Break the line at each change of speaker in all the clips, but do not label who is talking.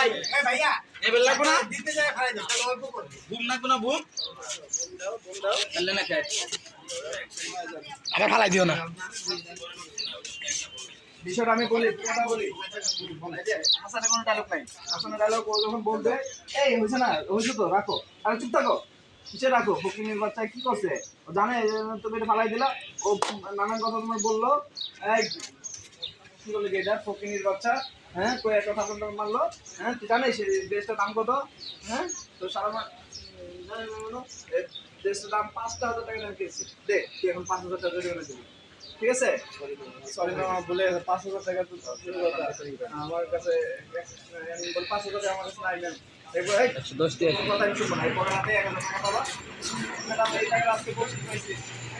ভাই। এবার লাগবো না? লাগবো না না
আবার ফালাই দিও না।
বিষয়টা আমি বলি কথা বলি। এই কোনো ডায়লগ নাই। হাসানের ডায়লগ ও যখন বলবে এই হয়েছে না? হয়েছে তো রাখো। আরে চুপ থাকো। কিসে রাখো? ফকিনের বাচ্চা কি করছে? ও জানে তুমি ফালাই দিলা। ও নানান কথা তোমার বলল। এই বলে কি এটা ফকিনের বাচ্চা হ্যাঁ কই একটা বলতে মারলো হ্যাঁ তুই জানিস ড্রেসটার দাম কত হ্যাঁ তো সারা না এই ড্রেসটার দাম পাঁচটা হাজার টাকা দাম কিনছি দে তুই এখন পাঁচ হাজার টাকা জরিমানা দিবি ঠিক আছে সরি না বলে পাঁচ হাজার টাকা আমার কাছে আমি পাঁচ হাজার টাকা আমার কাছে নাই ম্যাম
দশ
কোনো কথা না রাতে এক হাজার টাকা পাবা ম্যাডাম এই টাকা আজকে বসে পাইছি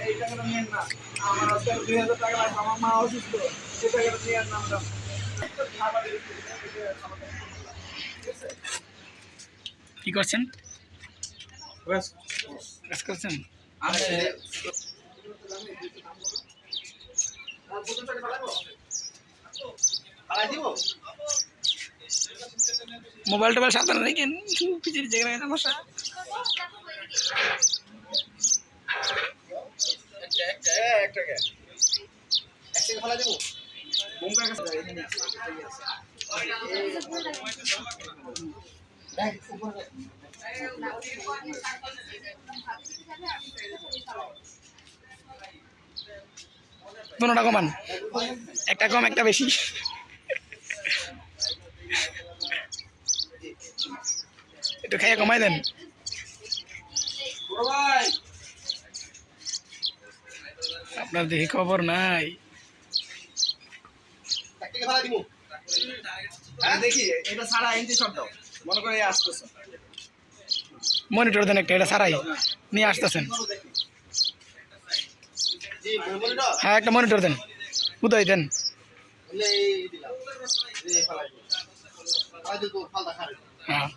এই টাকাটা নিয়েন না আমার আজকে দুই হাজার টাকা লাগবে আমার মা অসুস্থ সেই টাকাটা নিয়েন না ম্যাডাম খাবার দিতে ঠিক আছে
কি করছেন? কাজ করছেন?
আর
মোবাইল টোবাইল সাবধানে রাখেন। পিছিয়ে জায়গায় সমস্যা
এ, এক টাকা বোমকার কাছে দেখ।
দুটা কমান একটা কম একটা বেশি। একটু খাইয়ে কমাই দেন। আপনার দেখি খবর নাই।
হ্যাঁ? দেখি এটা সারা এনটি শট দাও মনে করে আসতেছে।
মনিটর দেন একটা এটা সারাই নিয়ে আসতেছেন। হ্যাঁ একটা মনিটর দেন। উদয় দেন? হ্যাঁ।